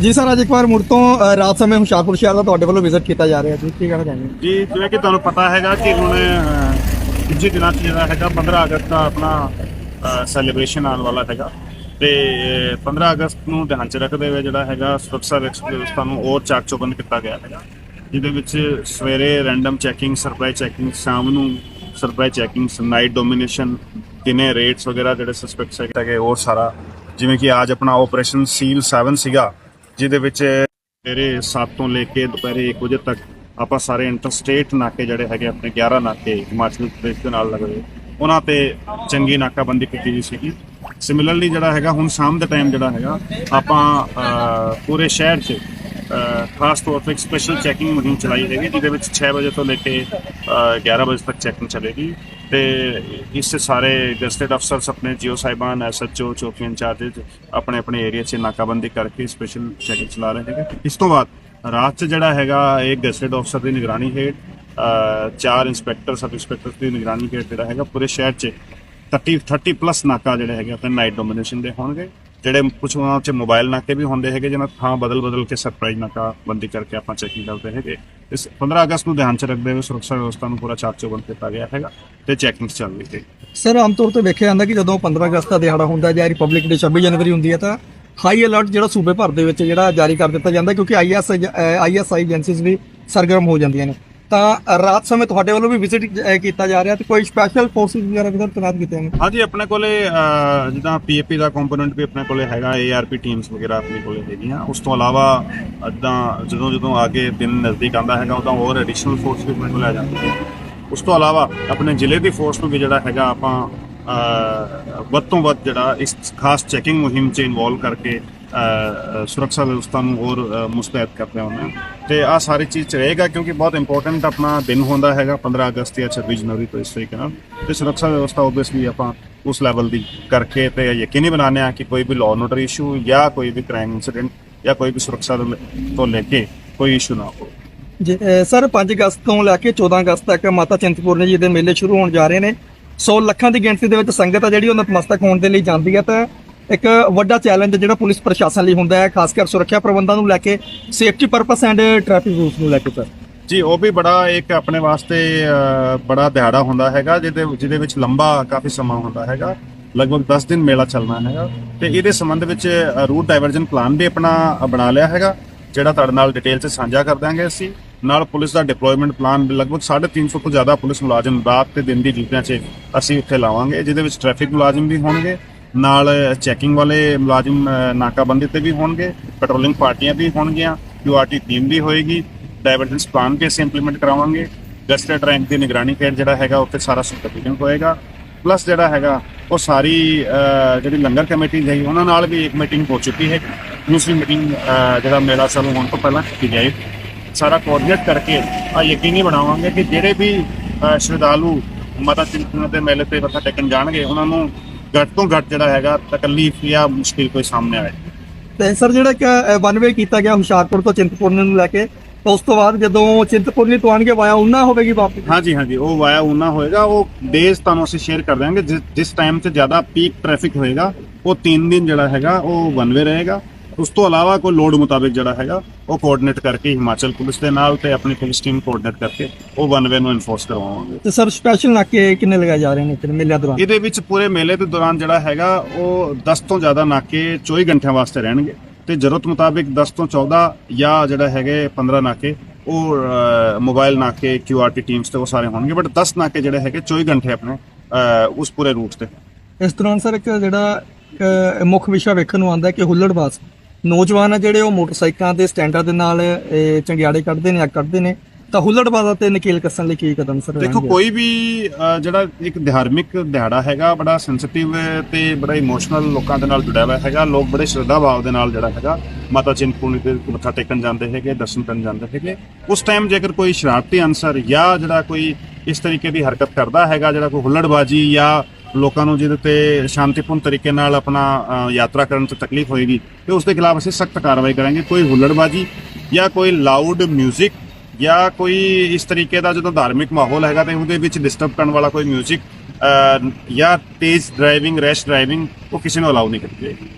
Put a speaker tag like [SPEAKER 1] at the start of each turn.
[SPEAKER 1] ਜੀ ਸਰ ਅੱਜ ਇੱਕ ਵਾਰ ਮੁੜ ਤੋਂ ਰਾਤ ਸਮੇਂ ਹੁਸ਼ਿਆਰਪੁਰ ਸ਼ਹਿਰ ਦਾ ਤੁਹਾਡੇ ਵੱਲੋਂ ਵਿਜ਼ਿਟ ਕੀਤਾ ਜਾ ਰਿਹਾ ਜੀ। ਕੀ ਕਹਿਣਾ ਚਾਹੁੰਦੇ
[SPEAKER 2] ਜੀ ਜਿਵੇਂ ਕਿ ਤੁਹਾਨੂੰ ਪਤਾ ਹੈਗਾ ਕਿ ਹੁਣ ਅਹ, ਦਿਨਾਂ 'ਚ ਜਿਹੜਾ ਹੈਗਾ 15 ਅਗਸਤ ਦਾ ਆਪਣਾ ਸੈਲੀਬ੍ਰੇਸ਼ਨ ਆਉਣ ਵਾਲਾ ਹੈਗਾ। ਤੇ ਅਹ, 15 ਅਗਸਤ ਨੂੰ ਧਿਆਨ 'ਚ ਰੱਖਦੇ ਹੋਏ ਜਿਹੜਾ ਹੈਗਾ ਸੁਰੱਖਿਆ ਵਿਵਸਥਾ ਨੂੰ ਹੋਰ ਚਾਕ ਚੌਬੰਦ ਕੀਤਾ ਗਿਆ ਹੈਗਾ। ਜਿਹਦੇ ਵਿੱਚ ਸਵੇਰੇ ਰੈਂਡਮ ਚੈਕਿੰਗ ਸਰਪ੍ਰਾਈਜ਼ ਚੈਕਿੰਗ ਸ਼ਾਮ ਨੂੰ ਸਰਪ੍ਰਾਈਜ਼ ਚੈਕਿੰਗ ਨਾਈਟ ਡੋਮੀਨੇਸ਼ਨ ਕਿਨੇ ਰੇਟਸ ਵਗੈਰਾ ਜਿਹੜੇ ਸਸਪੈਕਟਸ ਹੈਗੇ ਉਹ ਸਾਰਾ ਜਿਵੇਂ ਕਿ ਅੱਜ ਆਪਣਾ ਆਪਰੇਸ਼ਨ ਸੀਲ 7 ਸੀਗਾ। ਜਿਹਦੇ ਵਿੱਚ ਸਵੇਰੇ 7 ਤੋਂ ਲੈ ਕੇ ਦੁਪਹਿਰੇ 1 ਵਜੇ ਤੱਕ ਆਪਾਂ ਸਾਰੇ ਇੰਟਰਸਟੇਟ ਨਾਕੇ ਜਿਹੜੇ ਹੈਗੇ ਆਪਣੇ 11 ਨਾਕੇ ਹਿਮਾਚਲ ਪ੍ਰਦੇਸ਼ ਦੇ ਨਾਲ ਲੱਗਦੇ ਉਹਨਾਂ ਤੇ ਚੰਗੀ ਨਾਕਾਬੰਦੀ ਕੀਤੀ ਗਈ ਸੀਗੀ। ਸਿਮਿਲਰਲੀ ਜਿਹੜਾ ਹੈਗਾ, ਹੁਣ ਸ਼ਾਮ ਦੇ ਟਾਈਮ ਜਿਹੜਾ ਹੈਗਾ, ਆਪਾਂ ਪੂਰੇ ਸ਼ਹਿਰ 'ਚ ਖਾਸ ਤੌਰ ਤੇ ਇੱਕ ਸਪੈਸ਼ਲ ਚੈਕਿੰਗ ਮੁਹਿੰਮ ਚਲਾਈ ਹੈਗੀ ਜਿਹਦੇ ਵਿੱਚ 6 ਵਜੇ ਤੋਂ ਲੈ ਕੇ ਅਹ, 11 ਵਜੇ ਤੱਕ ਚੈਕਿੰਗ ਚੱਲੇਗੀ। ਤੇ ਇਸ ਸਾਰੇ ਗਸਟਡ ਅਫਸਰਸ ਆਪਣੇ ਜੀਓ ਸਾਹਿਬਾਨ ਐਸਐਚਓ ਚੌਕੀ ਇੰਚਾਰਜ ਆਪਣੇ ਆਪਣੇ ਏਰੀਆ 'ਚ ਨਾਕਾਬੰਦੀ ਕਰਕੇ ਸਪੈਸ਼ਲ ਚੈਕਿੰਗ ਚਲਾ ਰਹੇ ਹੈਗੇ। ਇਸ ਤੋਂ ਬਾਅਦ ਰਾਤ 'ਚ ਜਿਹੜਾ ਹੈਗਾ ਇਹ ਗਸਟਡ ਅਫਸਰ ਦੀ ਨਿਗਰਾਨੀ ਹੇਠ ਚਾਰ ਇੰਸਪੈਕਟਰ ਸਬ ਇੰਸਪੈਕਟਰ ਦੀ ਨਿਗਰਾਨੀ ਹੇਠ ਜਿਹੜਾ ਹੈਗਾ ਪੂਰੇ ਸ਼ਹਿਰ 'ਚ 30 30 ਪਲੱਸ ਨਾਕਾ ਜਿਹੜੇ ਹੈਗੇ ਆਪਣੇ ਨਾਈਟ ਡੋਮੀਨੇਸ਼ਨ ਦੇ ਹੋਣਗੇ। ਜਿਹੜੇ ਕੁਝ ਉਹਨਾਂ 'ਚ ਮੋਬਾਈਲ ਨਾਕੇ ਵੀ ਹੁੰਦੇ ਹੈਗੇ, ਜਿਹਨਾਂ ਥਾਂ ਬਦਲ ਬਦਲ ਕੇ ਸਰਪ੍ਰਾਈਜ਼ ਨਾਕਾ ਬੰਦੀ ਕਰਕੇ ਆਪਾਂ ਚੈਕਿੰਗ ਕਰਦੇ ਹੈਗੇ। ਇਸ 15 ਅਗਸਤ ਨੂੰ ਧਿਆਨ 'ਚ ਰੱਖਦੇ ਹੋਏ ਸੁਰੱਖਿਆ ਵਿਵਸਥਾ ਨੂੰ ਪੂਰਾ ਚਾਕ ਚੌਬੰਦ ਕੀਤਾ ਗਿਆ ਹੈਗਾ ਤੇ ਚੈਕਿੰਗ ਚੱਲ ਰਹੀ ਹੈ।
[SPEAKER 1] ਸਰ ਆਮ ਤੌਰ ਤੇ ਵੇਖਿਆ ਜਾਂਦਾ ਕਿ ਜਦੋਂ 15 ਅਗਸਤ ਦਾ ਦਿਹਾੜਾ ਹੁੰਦਾ ਜਾਂ ਰਿਪਬਲਿਕ ਡੇ 26 ਜਨਵਰੀ ਹੁੰਦੀ ਹੈ, ਤਾਂ ਹਾਈ ਅਲਰਟ ਜਿਹੜਾ ਸੂਬੇ ਭਰ ਦੇ ਵਿੱਚ ਜਿਹੜਾ ਜਾਰੀ ਕਰ ਦਿੱਤਾ ਜਾਂਦਾ, ਕਿਉਂਕਿ ਆਈਐਸ ਆਈਐਸਆਈ ਏਜੰਸੀਜ਼ ਵੀ ਸਰਗਰਮ ਹੋ ਜਾਂਦੀਆਂ ਨੇ। ਤਾਂ ਰਾਤ ਸਮੇਂ ਤੁਹਾਡੇ ਵੱਲੋਂ ਵੀ ਵਿਜ਼ਿਟ ਕੀਤਾ ਜਾ ਰਿਹਾ ਤੇ ਕੋਈ ਸਪੈਸ਼ਲ ਫੋਰਸਿਸ ਵਗੈਰਾ ਵੀ ਸਰ ਤੈਨਾਤ ਕੀਤੇ ਹਨ
[SPEAKER 2] ਹਾਂਜੀ ਆਪਣੇ ਕੋਲੇ ਅਹ, ਜਿੱਦਾਂ ਪੀਏਪੀ ਦਾ ਕੰਪੋਨੈਂਟ ਵੀ ਆਪਣੇ ਕੋਲੇ ਹੈਗਾ ਏਆਰਪੀ ਟੀਮਸ ਵਗੈਰਾ ਆਪਣੇ ਕੋਲੇ ਹੈਗੀਆਂ। ਉਸ ਤੋਂ ਇਲਾਵਾ ਜਿੱਦਾਂ ਜਦੋਂ ਜਦੋਂ ਅੱਗੇ ਦਿਨ ਨਜ਼ਦੀਕ ਆਉਂਦਾ ਹੈਗਾ ਉਦੋਂ ਹੋਰ ਐਡੀਸ਼ਨਲ ਫੋਰਸ ਵੀ ਆਪਣੇ ਕੋਲ ਆ ਜਾਂਦੀ ਹੈ ਉਸ ਤੋਂ ਇਲਾਵਾ ਆਪਣੇ ਜ਼ਿਲ੍ਹੇ ਦੀ ਫੋਰਸ ਨੂੰ ਵੀ ਜਿਹੜਾ ਹੈਗਾ ਆਪਾਂ ਵੱਧ ਤੋਂ ਵੱਧ ਜਿਹੜਾ ਇਸ ਖਾਸ ਚੈਕਿੰਗ ਮੁਹਿੰਮ 'ਚ ਇਨਵੋਲਵ ਕਰਕੇ ਅਹ, ਅਹ, ਸੁਰੱਖਿਆ ਵਿਵਸਥਾ ਨੂੰ ਹੋਰ ਮੁਸਤੈਦ ਕਰਦੇ ਹਾਂ ਤੇ ਆ ਸਾਰੀ ਚੀਜ਼ 'ਚ ਰਹੇਗਾ ਕਿਉਂਕਿ ਬਹੁਤ ਇੰਪੋਰਟੈਂਟ ਆਪਣਾ ਦਿਨ ਹੁੰਦਾ ਹੈਗਾ 15 ਅਗਸਤ ਜਾਂ 26 ਜਨਵਰੀ ਤੋਂ ਇਸ ਤਰੀਕੇ ਨਾਲ। ਤੇ ਸੁਰੱਖਿਆ ਵਿਵਸਥਾ ਓਬਵੀਅਸਲੀ ਆਪਾਂ ਉਸ ਲੈਵਲ ਦੀ ਕਰਕੇ ਤੇ ਯਕੀਨੀ ਬਣਾਉਂਦੇ ਆ ਕਿ ਕੋਈ ਵੀ ਲਾਅ ਨੋਟਰ ਇਸ਼ੂ ਜਾਂ ਕੋਈ ਵੀ ਕ੍ਰਾਈਮ ਇਨਸੀਡੈਂਟ ਜਾਂ ਕੋਈ ਵੀ ਸੁਰੱਖਿਆ ਤੋਂ ਲੈ- ਕੇ ਕੋਈ ਇਸ਼ੂ ਨਾ ਹੋ
[SPEAKER 1] ਜੀ ਸਰ 5 ਅਗਸਤ ਤੋਂ ਲੈ ਕੇ 14 ਅਗਸਤ ਤੱਕ ਮਾਤਾ ਚਿੰਤਪੁਰਨੀ ਜੀ ਦੇ ਮੇਲੇ ਸ਼ੁਰੂ ਹੋਣ ਜਾ ਰਹੇ ਨੇ। 100 ਲੱਖਾਂ ਦੀ ਗਿਣਤੀ ਦੇ ਵਿੱਚ ਸੰਗਤ ਆ ਜਿਹੜੀ ਉਹ ਨਤਮਸਤਕ ਹੋਣ ਦੇ ਲਈ ਜਾਂਦੀ ਹੈ ਤਾਂ ਇੱਕ ਵੱਡਾ ਚੈਲੰਜ ਜਿਹੜਾ ਪੁਲਿਸ ਪ੍ਰਸ਼ਾਸਨ ਲਈ ਹੁੰਦਾ ਹੈ, ਖਾਸ ਕਰ ਸੁਰੱਖਿਆ ਪ੍ਰਬੰਧਾਂ ਨੂੰ ਲੈ ਕੇ safety purpose and traffic rules ਨੂੰ ਲੈ ਕੇ ਸਰ।
[SPEAKER 2] ਜੀ, ਉਹ ਵੀ ਬੜਾ ਇੱਕ ਆਪਣੇ ਵਾਸਤੇ ਬੜਾ ਦਿਹਾੜਾ ਹੁੰਦਾ ਹੈਗਾ, ਜਿਹਦੇ ਜਿਹਦੇ ਵਿੱਚ ਲੰਬਾ ਕਾਫੀ ਸਮਾਂ ਹੁੰਦਾ ਹੈਗਾ, ਲਗਭਗ 10 ਦਿਨ ਮੇਲਾ ਚੱਲਣਾ ਹੈਗਾ। ਤੇ ਇਹਦੇ ਸੰਬੰਧ ਵਿੱਚ ਰੂਟ ਡਾਇਵਰਜਨ ਪਲਾਨ ਵੀ ਆਪਣਾ ਬਣਾ ਲਿਆ ਹੈਗਾ, ਜਿਹੜਾ ਤੁਹਾਡੇ ਨਾਲ ਡਿਟੇਲ 'ਚ ਸਾਂਝਾ ਕਰ ਦਾਂਗੇ ਅਸੀਂ। ਨਾਲ ਪੁਲਿਸ ਦਾ ਡਿਪਲੋਇਮੈਂਟ ਪਲਾਨ ਲਗਭਗ 350 ਤੋਂ ਜ਼ਿਆਦਾ ਪੁਲਿਸ ਮੁਲਾਜ਼ਮ ਰਾਤ ਤੇ ਦਿਨ ਦੀ ਡਿਊਟੀਆਂ 'ਚ ਅਸੀਂ ਉੱਥੇ ਲਾਵਾਂਗੇ, ਜਿਹਦੇ ਵਿੱਚ ਟ੍ਰੈਫਿਕ ਮੁਲਾਜ਼ਮ ਵੀ ਹੋਣਗੇ। ਨਾਲ ਚੈਕਿੰਗ ਵਾਲੇ ਮੁਲਾਜ਼ਮ ਨਾਕਾਬੰਦੀ ਤੇ ਵੀ ਹੋਣਗੇ ਪੈਟਰੋਲਿੰਗ ਪਾਰਟੀਆਂ ਵੀ ਹੋਣਗੀਆਂ ਕਿਊਆਰਟੀ ਟੀਮ ਵੀ ਹੋਏਗੀ ਡਾਇਵਰਜੈਂਸ ਪਲਾਨ ਵੀ ਅਸੀਂ ਇੰਪਲੀਮੈਂਟ ਕਰਾਵਾਂਗੇ, ਗਸਟਡ ਰੈਂਕ ਦੀ ਨਿਗਰਾਨੀ ਕੇਰ ਜਿਹੜਾ ਹੈਗਾ ਉੱਥੇ ਸਾਰਾ ਸੁਪਰਵੀਜ਼ਨ ਹੋਏਗਾ ਪਲੱਸ ਜਿਹੜਾ ਹੈਗਾ ਉਹ ਸਾਰੀ ਜਿਹੜੀ ਲੰਗਰ ਕਮੇਟੀ ਹੈਗੀ, ਉਹਨਾਂ ਨਾਲ ਵੀ ਇੱਕ ਮੀਟਿੰਗ ਹੋ ਚੁੱਕੀ ਹੈ, ਦੂਸਰੀ ਮੀਟਿੰਗ ਜਿਹੜਾ ਮੇਲਾ ਚਾਲੂ ਹੋਣ ਤੋਂ ਪਹਿਲਾਂ ਕੀਤੀ ਜਾਏ। ਸਾਰਾ ਕੋਆਰਡੀਨੇਟ ਕਰਕੇ ਆ ਯਕੀਨੀ ਬਣਾਵਾਂਗੇ ਕਿ ਜਿਹੜੇ ਵੀ ਸ਼ਰਧਾਲੂ ਮਾਤਾ ਚਿੰਤਪੁਰਨੀ ਦੇ ਮੇਲੇ ਤੇ ਮੱਥਾ ਟੇਕਣ ਜਾਣਗੇ, ਉਹਨਾਂ ਨੂੰ ਘੱਟ ਤੋਂ ਘੱਟ ਜਿਹੜਾ ਹੈਗਾ ਤਕਲੀਫ ਜਾਂ ਮੁਸ਼ਕਿਲ ਕੋਈ ਸਾਹਮਣੇ ਆਏ
[SPEAKER 1] ਤੇ ਸਰ ਜਿਹੜਾ ਇੱਕ ਵਨ ਵੇ ਕੀਤਾ ਗਿਆ ਹੁਸ਼ਿਆਰਪੁਰ ਤੋਂ ਚਿੰਤਪੁਰਨੀ ਨੂੰ ਲੈ ਕੇ ਤਾਂ ਉਸ ਤੋਂ ਬਾਅਦ ਜਦੋਂ ਚਿੰਤਪੁਰਨੀ ਤੋਂ ਆਣਗੇ ਵਾਇਆ ਉਹਨਾਂ ਹੋਵੇਗੀ ਵਾਪਸ?
[SPEAKER 2] ਹਾਂਜੀ ਹਾਂਜੀ ਉਹ ਵਾਇਆ ਉਨਾ ਹੋਏਗਾ। ਉਹ ਡੇਜ਼ ਤੁਹਾਨੂੰ ਅਸੀਂ ਸ਼ੇਅਰ ਕਰ ਦਾਂਗੇ ਜਿਸ- ਟਾਈਮ 'ਚ ਜ਼ਿਆਦਾ ਪੀਕ ਟ੍ਰੈਫਿਕ ਹੋਏਗਾ ਉਹ 3 ਦਿਨ ਜਿਹੜਾ ਹੈਗਾ ਉਹ ਵਨ ਵੇ ਰਹੇਗਾ। ਉਸ ਤੋਂ ਇਲਾਵਾ ਕੋਈ ਲੋਡ ਮੁਤਾਬਿਕ ਜਿਹੜਾ ਹੈਗਾ ਉਹ ਕੋਆਰਡੀਨੇਟ ਕਰਕੇ ਹਿਮਾਚਲ ਪੁਲਿਸ ਦੇ ਨਾਲ ਤੇ ਆਪਣੀ ਪੁਲਿਸ ਟੀਮ ਕੋਆਰਡੀਨੇਟ ਕਰਕੇ ਉਹ ਵਨ ਵੇ ਨੂੰ ਇਨਫੋਰਸ ਕਰਵਾਵਾਂਗੇ।
[SPEAKER 1] ਤੇ ਸਰ ਸਪੈਸ਼ਲ ਨਾਕੇ ਕਿੰਨੇ ਲਗਾਏ ਜਾ ਰਹੇ ਨੇ ਇੱਥੇ ਮੇਲੇ ਦੌਰਾਨ?
[SPEAKER 2] ਇਹਦੇ ਵਿੱਚ ਪੂਰੇ ਮੇਲੇ ਦੇ ਦੌਰਾਨ ਜਿਹੜਾ ਹੈਗਾ ਉਹ 10 ਤੋਂ ਜ਼ਿਆਦਾ ਨਾਕੇ 24 ਘੰਟਿਆਂ ਵਾਸਤੇ ਰਹਿਣਗੇ ਤੇ ਜ਼ਰੂਰਤ ਮੁਤਾਬਿਕ 10 ਤੋਂ 14 ਜਾਂ ਜਿਹੜਾ ਹੈਗੇ 15 ਨਾਕੇ ਉਹ ਮੋਬਾਈਲ ਨਾਕੇ ਕਿਊਆਰਟੀ ਟੀਮਸ ਤੇ ਉਹ ਸਾਰੇ ਹੋਣਗੇ ਬਟ 10 ਨਾਕੇ ਜਿਹੜੇ ਹੈਗੇ 24 ਘੰਟੇ ਆਪਣੇ ਉਸ ਪੂਰੇ ਰੂਟ ਤੇ।
[SPEAKER 1] ਇਸ ਦੌਰਾਨ ਸਰ ਇੱਕ ਜਿਹੜਾ ਮੁੱਖ ਵਿਸ਼ਾ ਵੇਖਣ ਨੂੰ ਆਉਂਦਾ ਕਿ ਹੁੱਲੜਬਾਜ਼ ਨੌਜਵਾਨ ਆ ਜਿਹੜੇ ਉਹ ਮੋਟਰਸਾਈਕਲਾਂ ਦੇ ਸਟੈਂਡਾਂ ਦੇ ਨਾਲ ਇਹ, ਚੰਗਿਆੜੇ ਕੱਢਦੇ ਨੇ ਅੱਗ ਕੱਢਦੇ ਨੇ। ਤਾਂ ਹੁੱਲੜਬਾਜ਼ਾਂ ਤੇ ਨਕੇਲ ਕੱਸਣ ਲਈ ਕੀ ਕਦਮ ਸਰ
[SPEAKER 2] ਦੇਖੋ ਕੋਈ ਵੀ ਜਿਹੜਾ ਇੱਕ ਧਾਰਮਿਕ ਦਿਹਾੜਾ ਹੈਗਾ ਬੜਾ ਸੈਂਸਿਟਿਵ ਤੇ ਬੜਾ ਇਮੋਸ਼ਨਲ ਲੋਕਾਂ ਦੇ ਨਾਲ ਜੁੜਿਆ ਹੋਇਆ ਹੈਗਾ। ਲੋਕ ਬੜੇ ਸ਼ਰਧਾ ਭਾਵ ਦੇ ਨਾਲ ਜਿਹੜਾ ਹੈਗਾ ਮਾਤਾ ਚਿੰਤਪੁਰਨੀ ਦੇ ਮੱਥਾ ਟੇਕਣ ਜਾਂਦੇ ਹੈਗੇ ਦਰਸ਼ਨ ਕਰਨ ਜਾਂਦੇ ਹੈਗੇ। ਉਸ ਟਾਈਮ ਜੇਕਰ ਕੋਈ ਸ਼ਰਾਰਤੀ ਅਨਸਰ ਜਾਂ ਜਿਹੜਾ ਕੋਈ ਇਸ ਤਰੀਕੇ ਦੀ ਹਰਕਤ ਕਰਦਾ ਹੈਗਾ ਜਿਹੜਾ ਕੋਈ ਹੁੱਲੜਬਾਜੀ ਜਾਂ ਲੋਕਾਂ ਨੂੰ ਜਿਹਦੇ ਤੇ ਸ਼ਾਂਤੀਪੂਰਨ ਤਰੀਕੇ ਨਾਲ ਆਪਣਾ ਅ, ਯਾਤਰਾ ਕਰਨ 'ਚ ਤਕਲੀਫ ਹੋਏਗੀ ਤੇ ਉਸ ਦੇ ਖਿਲਾਫ ਅਸੀਂ ਸਖਤ ਕਾਰਵਾਈ ਕਰਾਂਗੇ ਕੋਈ ਹੁੱਲੜਬਾਜੀ ਜਾਂ ਕੋਈ ਲਾਊਡ 뮤직 ਜਾਂ ਕੋਈ ਇਸ ਤਰੀਕੇ ਦਾ ਜਦੋਂ ਧਾਰਮਿਕ ਮਾਹੌਲ ਹੈਗਾ ਤੇ ਉਹਦੇ ਵਿੱਚ ਡਿਸਟਰਬ ਕਰਨ ਵਾਲਾ ਕੋਈ 뮤직 ਜਾਂ ਤੇਜ਼ ਡਰਾਈਵਿੰਗ ਰੈਸ਼ ਡਰਾਈਵਿੰਗ ਉਹ ਕਿਸੇ ਨੂੰ ਅਲਾਉ ਨਹੀਂ ਕੀਤੀ ਜਾਏਗੀ